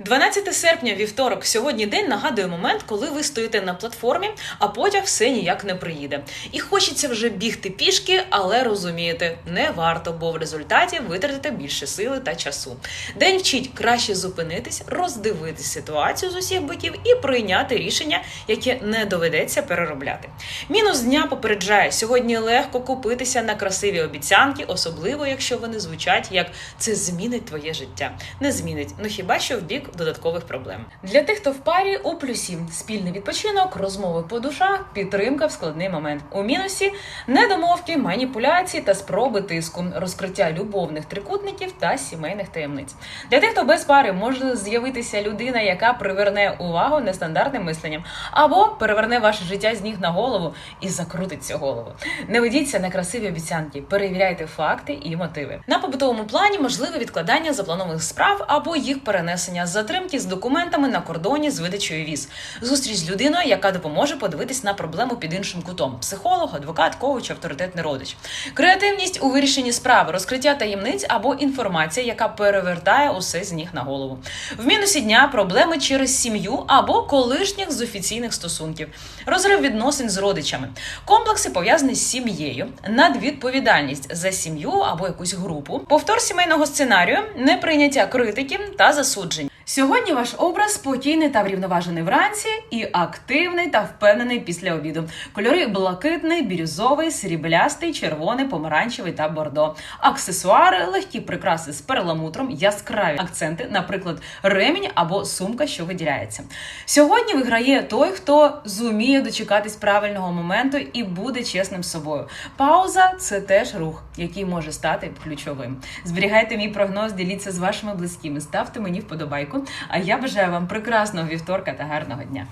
12 серпня, вівторок. Сьогодні день нагадує момент, коли ви стоїте на платформі, а потяг все ніяк не приїде. І хочеться вже бігти пішки, але розумієте, не варто, бо в результаті витратите більше сили та часу. День вчить краще зупинитись, роздивитись ситуацію з усіх боків і прийняти рішення, яке не доведеться переробляти. Мінус дня попереджає сьогодні легко купитися на красиві обіцянки, особливо якщо вони звучать як це змінить твоє життя. Не змінить, ну хіба що в бік додаткових проблем. Для тих, хто в парі у плюсі спільний відпочинок, розмови по душах, підтримка в складний момент. У мінусі недомовки, маніпуляції та спроби тиску, розкриття любовних трикутників та сімейних таємниць. Для тих, хто без пари може з'явитися людина, яка приверне увагу нестандартним мисленням, або переверне ваше життя з ніг на голову і закрутить цю голову. Не ведіться на красиві обіцянки, перевіряйте факти і мотиви. На побутовому плані можливе відкладання запланованих справ або їх перенесення, затримки з документами на кордоні з видачею віз, зустріч з людиною, яка допоможе подивитись на проблему під іншим кутом: психолог, адвокат, коуч, авторитетний родич. Креативність у вирішенні справи, розкриття таємниць або інформація, яка перевертає усе з ніг на голову. В мінусі дня проблеми через сім'ю або колишніх з офіційних стосунків, розрив відносин з родичами, комплекси пов'язані з сім'єю, надвідповідальність за сім'ю або якусь групу, повтор сімейного сценарію, неприйняття критики та засуджень. Сьогодні ваш образ спокійний та врівноважений вранці і активний та впевнений після обіду. Кольори блакитний, бірюзовий, сріблястий, червоний, помаранчевий та бордо. Аксесуари, легкі прикраси з перламутром, яскраві акценти, наприклад, ремінь або сумка, що виділяється. Сьогодні виграє той, хто зуміє дочекатись правильного моменту і буде чесним з собою. Пауза це теж рух, який може стати ключовим. Зберігайте мій прогноз, діліться з вашими близькими, ставте мені вподобайку. А я бажаю вам прекрасного вівторка та гарного дня.